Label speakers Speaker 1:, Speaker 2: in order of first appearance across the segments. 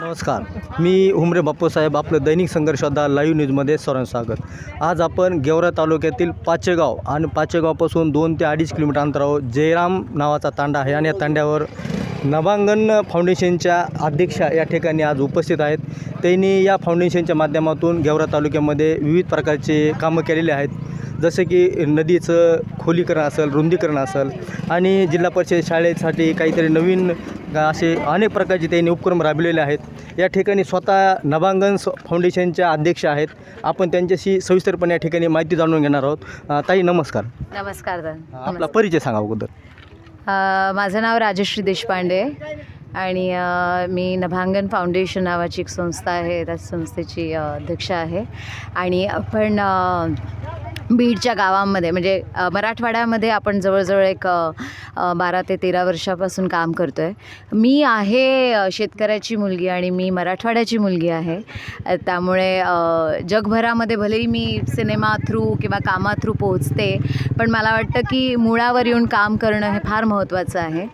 Speaker 1: नमस्कार. मी हुमरे बाप्पूसाहेब आपलं दैनिक संघर्षदा लाईव्ह न्यूजमध्ये सर्वांचं स्वागत. आज आपण गेवरा तालुक्यातील पाचेगाव आणि पाचेगावपासून दोन ते अडीच किलोमीटर अंतरावर जयराम नावाचा तांडा आहे आणि या तांड्यावर नभांगण फाउंडेशनच्या अध्यक्षा या ठिकाणी आज उपस्थित आहेत. त्यांनी या फाउंडेशनच्या माध्यमातून गेवरा तालुक्यामध्ये विविध प्रकारचे कामं केलेले आहेत. जसे की नदीचं खोलीकरण असेल रुंदीकरण असेल आणि जिल्हा परिषद शाळेसाठी काहीतरी नवीन असे अनेक प्रकारचे त्यांनी उपक्रम राबविलेले आहेत. या ठिकाणी स्वतः नभांगण स- फाउंडेशनच्या अध्यक्ष आहेत. आपण त्यांच्याशी सविस्तरपणे या ठिकाणी माहिती जाणून घेणार आहोत. ताई नमस्कार.
Speaker 2: नमस्कार.
Speaker 1: आपला परिचय सांगा अगोदर.
Speaker 2: माझं नाव राजश्री देशपांडे आणि मी नभांगण फाउंडेशन नावाची एक संस्था आहे. त्या संस्थेची अध्यक्ष आहे. आणि आपण बीडच्या गावांमध्ये म्हणजे मराठवाड्यामध्ये आपण जवळजवळ एक बारा ते तेरा वर्षापासून काम करतो आहे मी आहे शेतकऱ्याची मुलगी आणि मी मराठवाड्याची मुलगी आहे. त्यामुळे जगभरामध्ये भलेही मी सिनेमा थ्रू किंवा कामा थ्रू पोहोचते पण मला वाटतं की मुळावर येऊन काम करणं हे फार महत्त्वाचं आहे.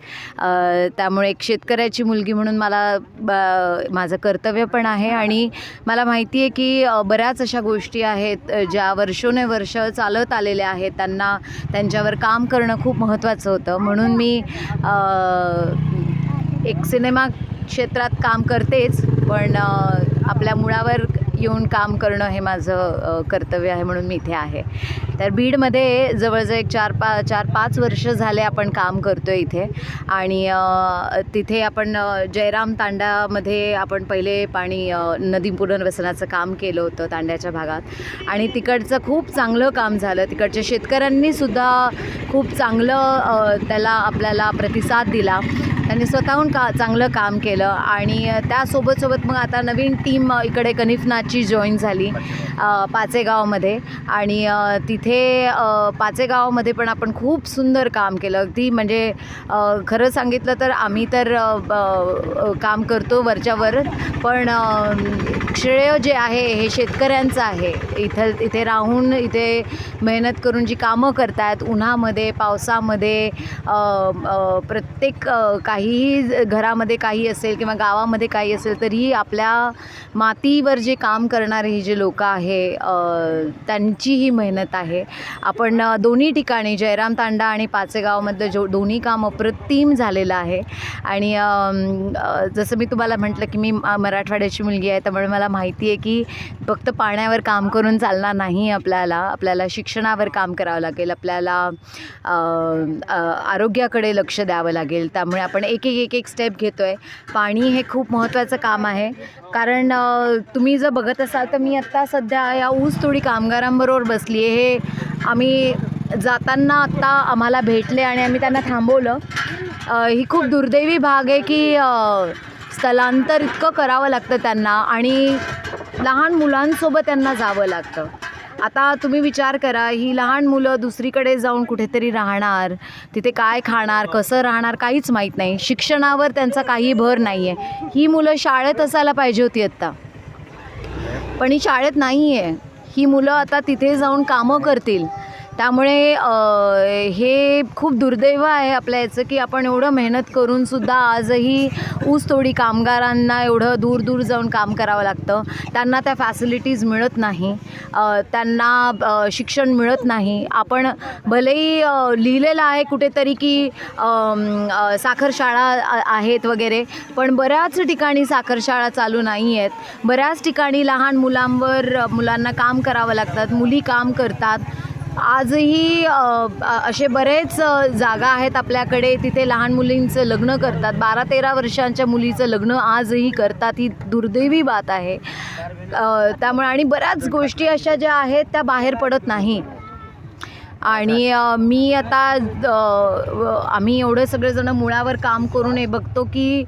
Speaker 2: त्यामुळे एक शेतकऱ्याची मुलगी म्हणून मला ब- माझं कर्तव्य पण आहे आणि मला माहिती आहे की बऱ्याच अशा गोष्टी आहेत ज्या वर्षोने वर्ष चालत आलेले आहेत. त्यांना त्यांच्यावर काम करणं खूप महत्त्वाचं होतं. म्हणून मी एक सिनेमा क्षेत्रात काम करतेच. पण आपल्या मुळावर येऊन काम करणं हे माझं कर्तव्य आहे म्हणून मी इथे आहे. तर बीडमध्ये जवळजवळ एक चार पा चार पाच वर्ष झाले आपण काम करतो आहे इथे. आणि तिथे आपण जयराम तांड्यामध्ये आपण पहिले पाणी नदी पुनर्वसनाचं काम केलं होतं तांड्याच्या भागात. आणि तिकडचं खूप चांगलं काम झालं. तिकडच्या शेतकऱ्यांनीसुद्धा खूप चांगलं त्याला आपल्याला प्रतिसाद दिला. त्यांनी स्वतःहून का चांगलं काम केलं आणि त्यासोबत सोबत मग आता नवीन टीम इकडे कनिफनाची जॉईन झाली पाचेगावमध्ये. आणि तिथे पाचेगावमध्ये पण आपण खूप सुंदर काम केलं. अगदी म्हणजे खरं सांगितलं तर आम्ही तर ब- काम करतो वरच्यावर पण श्रेय जे आहे हे शेतकऱ्यांचं आहे. इथं इथे राहून इथे मेहनत करून जी कामं करतात उन्हामध्ये पावसामध्ये प्रत्येक अ, काहीही ज- घरामध्ये काही असेल किंवा गावामध्ये काही असेल तरीही आपल्या मातीवर जे काम करणारे हे जे लोकं आहे त्यांची ही मेहनत आहे. आपण दोन्ही ठिकाणी जयराम तांडा आणि पाचेगावमधलं जो दोन्ही काम अप्रतिम झालेलं आहे. आणि जसं मी तुम्हाला म्हटलं की मी मराठवाड्याची मुलगी आहे त्यामुळे मला माहिती आहे की फक्त पाण्यावर काम करून चालणार नाही आपल्याला. आपल्याला शिक्षणावर काम करावं लागेल. आपल्याला आरोग्याकडे लक्ष द्यावं लागेल. त्यामुळे आपण एक एक एक एक स्टेप घेतो आहे पाणी हे खूप महत्त्वाचं काम आहे. कारण तुम्ही जर बघत असाल तर मी आत्ता सध्या या ऊस थोडी कामगारांबरोबर बसली आहे हे आम्ही जाताना आत्ता आम्हाला भेटले आणि आम्ही त्यांना थांबवलं. ही खूप दुर्दैवी भाग आहे की स्थलांतर इतकं करावं लागतं त्यांना आणि लहान मुलांसोबत त्यांना जावं लागतं. आता तुम्ही विचार करा ही लहान मुलं दुसरीकडे जाऊन कुठेतरी राहणार तिथे काय खाणार कसं राहणार काहीच माहीत नाही. शिक्षणावर त्यांचा काही भर नाही आहे ही मुलं शाळेत असायला पाहिजे होती आत्ता. पण ही शाळेत नाही आहे ही मुलं आता तिथे जाऊन कामं करतील. त्यामुळे हे खूप दुर्दैव आहे आपल्या याचं की आपण एवढं मेहनत करूनसुद्धा आजही ऊसतोडी कामगारांना एवढं दूर दूर जाऊन काम करावं लागतं. त्यांना त्या फॅसिलिटीज मिळत नाही. त्यांना शिक्षण मिळत नाही. आपण भलेही लिहिलेलं आहे कुठेतरी की साखरशाळा साखर शाळा आहेत वगैरे पण बऱ्याच ठिकाणी साखर शाळा चालू नाही आहेत. बऱ्याच ठिकाणी लहान मुलांवर मुलांना काम करावं लागतात मुली काम करतात. आजही असे बरेच जागा आहेत आपल्याकडे. तिथे लहान मुलींचं लग्न करतात. बारा तेरा वर्षांच्या मुलीचं लग्न आजही करतात. ही दुर्दैवी बात आहे. त्यामुळे आणि बऱ्याच गोष्टी अशा ज्या आहेत त्या बाहेर पडत नाही. आणि मी आता आम्ही एवढे सगळेजण मुळावर काम करून हे बघतो की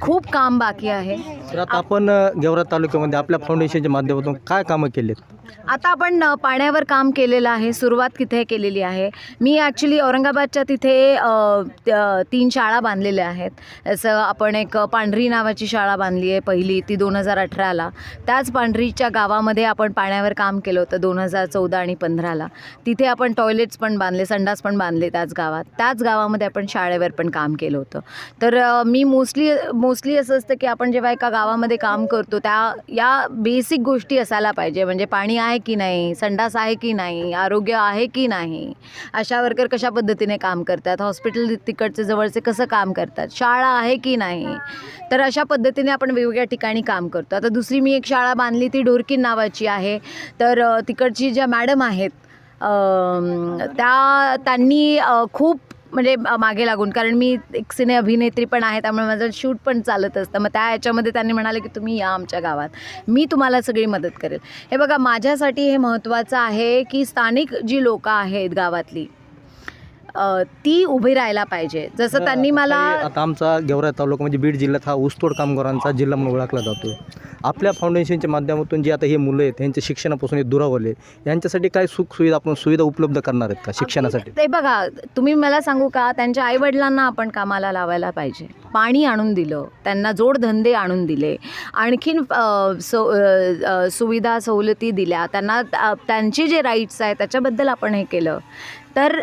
Speaker 2: खूप काम बाकी आहे.
Speaker 1: तर आपण गेवरा तालुक्यामध्ये आपल्या फाउंडेशनच्या माध्यमातून काय कामं केलीत?
Speaker 2: आता आपण पाण्यावर काम केलेलं आहे सुरुवात तिथे केलेली आहे. मी ॲक्च्युली औरंगाबादच्या तिथे तीन शाळा बांधलेल्या आहेत. जसं आपण एक पांढरी नावाची शाळा बांधली आहे पहिली ती दोन हजार अठराला. त्याच पांढरीच्या गावामध्ये आपण पाण्यावर काम केलं होतं दोन हजार चौदा आणि पंधराला. तिथे आपण टॉयलेट्स पण बांधले संडास पण बांधले त्याच गावात. त्याच गावामध्ये आपण शाळेवर पण काम केलं होतं. तर मी मोस्टली मोस्टली असं असतं की आपण जेव्हा एका गावामध्ये काम करतो त्या या बेसिक गोष्टी असायला पाहिजे. म्हणजे पाणी आहे की नाही संडास आहे की नाही आरोग्य आहे की नाही आशा वर्कर कशा पद्धतीने काम करतात हॉस्पिटल तिकडचे जवळचे कसं काम करतात शाळा आहे की नाही तर अशा पद्धतीने आपण वेगवेगळ्या ठिकाणी काम करतो. आता दुसरी मी एक शाळा बांधली ती ढोरकीन नावाची आहे. तर तिकडची ज्या मॅडम आहेत त्या त्यांनी खूप म्हणजे मागे लागून. कारण मी एक सिने अभिनेत्री पण आहे त्यामुळे माझं शूट पण चालत असतं. मग त्या याच्यामध्ये त्यांनी म्हणाले की तुम्ही या आमच्या गावात. मी तुम्हाला सगळी मदत करेल. हे बघा माझ्यासाठी हे महत्त्वाचं आहे की स्थानिक जी लोकं आहेत गावातली ती उभी राहायला पाहिजे. जसं त्यांनी मला
Speaker 1: आता आमचा गेवरा तालुका म्हणजे बीड जिल्ह्यात हा ऊसतोड कामगारांचा जिल्हा म्हणून ओळखला जातो. आपल्या फाउंडेशनच्या माध्यमातून जे आता हे मुलं आहेत यांच्या शिक्षणापासून हे दुरावले यांच्यासाठी काय सुख सुविधा आपण सुविधा उपलब्ध करणार आहेत का शिक्षणासाठी?
Speaker 2: ते बघा तुम्ही मला सांगू का त्यांच्या आईवडिलांना आपण कामाला लावायला पाहिजे. पाणी आणून दिलं त्यांना जोडधंदे आणून दिले आणखीन सो सुविधा सवलती दिल्या त्यांना त्यांचे जे राईट्स आहेत त्याच्याबद्दल आपण हे केलं. तर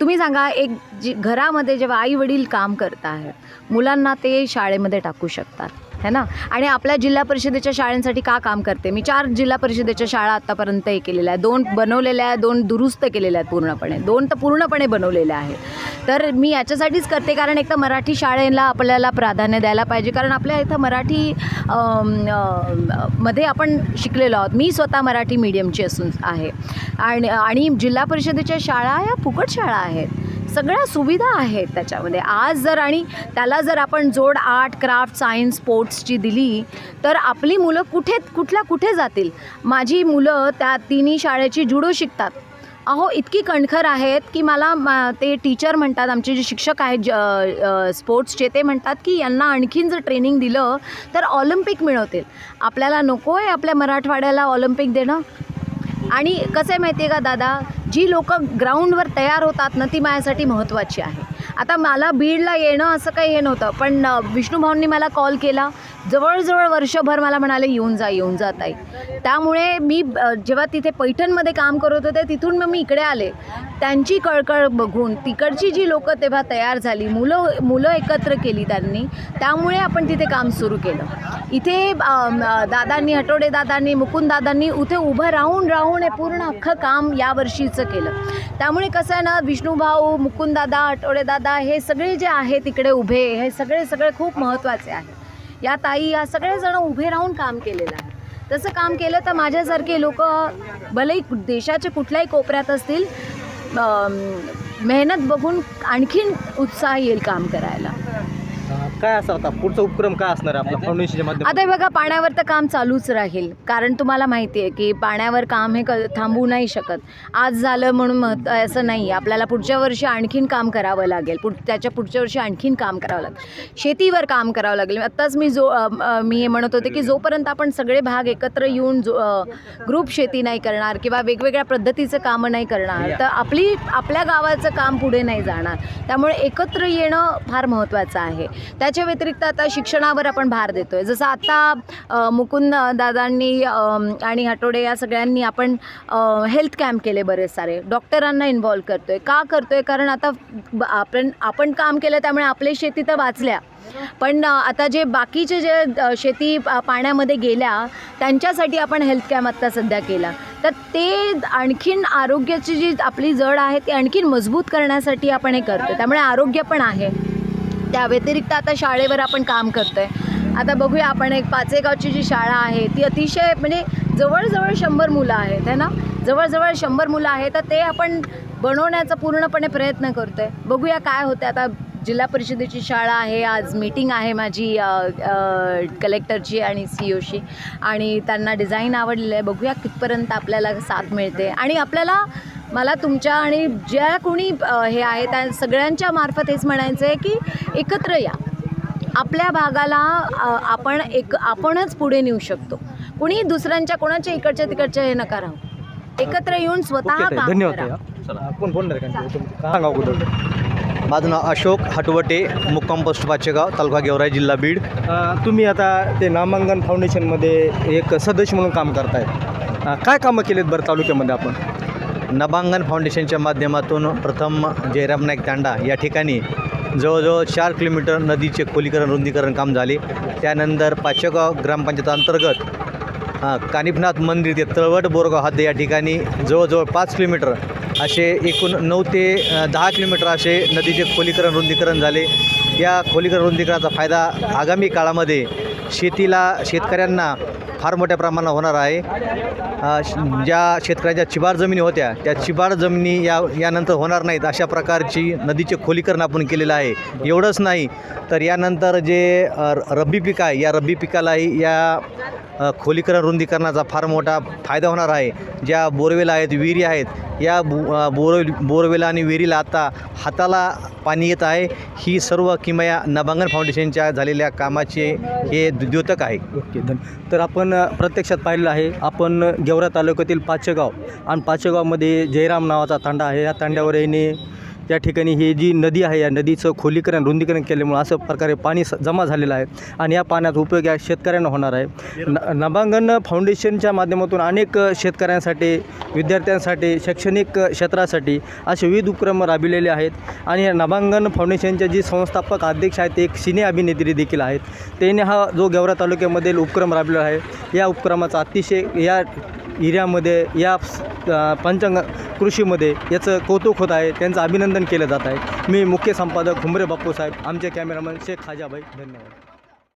Speaker 2: तुम्ही सांगा एक जी घरामध्ये जेव्हा आई वडील काम करत आहेत मुलांना ते शाळेमध्ये टाकू शकतात है ना? आणि आपल्या जिल्हा परिषदेच्या शाळांसाठी का काम करते? मी चार जिल्हा परिषदेच्या शाळा आत्तापर्यंत हे केलेल्या आहेत. दोन बनवलेल्या आहेत दोन दुरुस्त केलेल्या आहेत पूर्णपणे. दोन तर पूर्णपणे बनवलेल्या आहेत. तर मी याच्यासाठीच करते कारण एक तर मराठी शाळेला आपल्याला प्राधान्य द्यायला पाहिजे कारण आपल्या इथं मराठी मध्ये आपण शिकलेलो आहोत. मी स्वतः मराठी मीडियमची असून आहे. आणि आणि जिल्हा परिषदेच्या शाळा ह्या फुकट शाळा आहेत. सगळ्या सुविधा आहेत त्याच्यामध्ये. आज जर आणि त्याला जर आपण जोड आर्ट क्राफ्ट सायन्स स्पोर्ट्सची दिली तर आपली मुलं कुठे कुठल्या कुठे जातील? माझी मुलं त्या तिन्ही शाळेची जुडो शिकतात. अहो इतकी कणखर आहेत की मला ते टीचर म्हणतात आमचे जे शिक्षक आहेत ज- स्पोर्ट्सचे ते म्हणतात की यांना आणखीन जर ट्रेनिंग दिलं तर ऑलिम्पिक मिळवतील. आपल्याला नको आहे आपल्या मराठवाड्याला ऑलिम्पिक देणं? आणि कसं आहे माहिती आहे का दादा? जी लोकं ग्राउंडवर तयार होतात ना ती माझ्यासाठी महत्त्वाची आहे. आता मला बीडला येणं असं काही हे नव्हतं पण अ, मला कॉल केला. जवळजवळ वर्षभर मला म्हणाले येऊन जा येऊन जा ताई. त्यामुळे मी जेव्हा तिथे पैठणमध्ये काम करत होते तिथून मग मी इकडे आले. त्यांची कळकळ बघून तिकडची जी लोकं तेव्हा तयार झाली मुलं मुलं एकत्र केली त्यांनी त्यामुळे आपण तिथे काम सुरू केलं. इथे दादांनी हटोडे दादांनी मुकुंद दादांनी उथे उभं राहून राहून हे पूर्ण अख्खं काम या वर्षीचं केलं. त्यामुळे कसं आहे ना विष्णूभाऊ मुकुंद दादा हटोडे दादा हे सगळे जे आहे तिकडे उभे हे सगळे सगळे खूप महत्त्वाचे आहे या ताई या सगळेजण उभे राहून काम केलेलं आहे. तसं काम केलं तर माझ्यासारखे लोक भलेही देशाच्या कुठल्याही कोपऱ्यात असतील मेहनत बघून आणखीन उत्साह येईल काम करायला.
Speaker 1: काय असं आता पुढचा उपक्रम काय असणार आहे आपल्या फाउंडेशनच्या माध्यमातून?
Speaker 2: आता हे बघा पाण्यावर तर काम चालूच राहील. कारण तुम्हाला माहिती आहे की पाण्यावर काम हे क थांबू नाही शकत. आज झालं म्हणून महत् असं नाही आपल्याला पुढच्या वर्षी आणखीन काम करावं लागेल. पुढ त्याच्या पुढच्या वर्षी आणखीन काम करावं लागेल. शेतीवर काम करावं लागेल. आत्ताच मी जो अ, मी हे म्हणत होते की जोपर्यंत आपण सगळे भाग एकत्र येऊन जो ग्रुप शेती नाही करणार किंवा वेगवेगळ्या पद्धतीचं कामं नाही करणार तर आपली आपल्या गावाचं काम पुढे नाही जाणार. त्यामुळे एकत्र येणं फार महत्त्वाचं आहे. त्याच्या व्यतिरिक्त आता शिक्षणावर आपण भार देतो आहे जसं आता मुकुंद दादांनी आणि हटोडे या सगळ्यांनी आपण हेल्थ कॅम्प केले बरेच सारे. डॉक्टरांना इन्व्हॉल्व करतो आहे का करतो आहे कारण आता आपण आपण काम केलं त्यामुळे आपले शेती तर वाचल्या. पण आता जे बाकीचे जे शेती पाण्यामध्ये गेल्या त्यांच्यासाठी आपण हेल्थ कॅम्प आत्ता सध्या केला. तर ते आणखीन आरोग्याची जी आपली जड आहे ती आणखीन मजबूत करण्यासाठी आपण हे करतो त्यामुळे आरोग्य पण आहे. त्या व्यतिरिक्त आता शाळेवर आपण काम करतो आहे आता बघूया आपण एक पाचेगावची जी शाळा आहे ती अतिशय म्हणजे जवळजवळ शंभर मुलं आहेत है ना? जवळजवळ शंभर मुलं आहेत तर ते आपण बनवण्याचा पूर्णपणे प्रयत्न करतो आहे बघूया काय होतं आता जिल्हा परिषदेची शाळा आहे आज मीटिंग आहे माझी कलेक्टरची आणि सी ओशी आणि त्यांना डिझाईन आवडलेलं आहे. बघूया कितपर्यंत आपल्याला साथ मिळते. आणि आपल्याला मला तुमच्या आणि ज्या कोणी हे आहे त्या सगळ्यांच्या मार्फत हेच म्हणायचं आहे की एकत्र या. आपल्या भागाला आपण एक आपणच पुढे नेऊ शकतो. कुणी दुसऱ्यांच्या कोणाच्या इकडच्या तिकडच्या हे नका राहू. एकत्र येऊन स्वतः काम
Speaker 1: धन्यवाद
Speaker 2: करा.
Speaker 1: ताई. कोण बोलणार आहे का तुमचं सांगा अगोदर.
Speaker 3: माझं नाव अशोक हटवटे मुक्काम पोस्ट पाचेगाव तालुका गेवराई जिल्हा बीड.
Speaker 1: तुम्ही आता ते नामांकन फाउंडेशनमध्ये एक सदस्य म्हणून काम करताय. अ, काय कामं केलेत बरं तालुक्यामध्ये आपण?
Speaker 3: नभांगण फाउंडेशनच्या माध्यमातून प्रथम जयराम नाईक तांडा या ठिकाणी जवळजवळ चार किलोमीटर नदीचे खोलीकरण रुंदीकरण काम झाले. त्यानंतर पाचेगाव ग्रामपंचायत अंतर्गत कानिफनाथ मंदिर ते तळवट बोरगाव हद्द या ठिकाणी जवळजवळ पाच किलोमीटर असे एकूण नऊ ते दहा किलोमीटर असे नदीचे खोलीकरण रुंदीकरण झाले. या खोलीकरण रुंदीकरणाचा फायदा आगामी काळामध्ये शेतीला शेतकऱ्यांना फार मोठ्या प्रमाणात होणार आहे. श- ज्या शेतकऱ्यांच्या चिबार जमिनी होत्या त्या चिबार जमिनी या यानंतर होणार नाहीत अशा प्रकारची नदीचे खोलीकरण आपण केलेलं आहे. एवढंच नाही तर यानंतर जे र- रब्बी पीक आहे या रब्बी पिकालाही या खोलीकरण रुंदीकरणाचा फार मोठा फायदा होणार आहे. ज्या बोरवेल आहेत विहिरी आहेत या बो बोरवेल आणि विहिरीला आता हाताला पाणी येत आहे. ही सर्व किमया नभांगण फाउंडेशनच्या झालेल्या कामाचे हे द्योतक आहे.
Speaker 1: ओके धन तर आपण प्रत्यक्षात पाहिलेलं आहे आपण गेवरा तालुक्यातील पाचेगाव आणि पाचेगावमध्ये जयराम नावाचा तांडा आहे. या तांड्यावर येणे या ठिकाणी ही जी नदी आहे या नदीचं खोलीकरण रुंदीकरण केल्यामुळं असं प्रकारे पाणी स- जमा झालेलं आहे आणि या पाण्याचा उपयोग या शेतकऱ्यांना होणार आहे. न नभांगण फाउंडेशनच्या माध्यमातून अनेक शेतकऱ्यांसाठी विद्यार्थ्यांसाठी शैक्षणिक क्षेत्रासाठी असे विविध उपक्रम राबविलेले आहेत आणि या नभांगण फाउंडेशनचे जी संस्थापक अध्यक्ष आहेत ते एक सिने अभिनेत्री देखील आहेत. त्यांनी हा जो गेवरा तालुक्यामधील उपक्रम राबलेला आहे या उपक्रमाचा अतिशय या एरियामध्ये या पंचांग कृषीमध्ये याचं कौतुक होत आहे. त्यांचं अभिनंदन केलं जात आहे. मी मुख्य संपादक हुमरे बाप्पू साहेब आमचे कॅमेरामन शेख खाजाबाई धन्यवाद.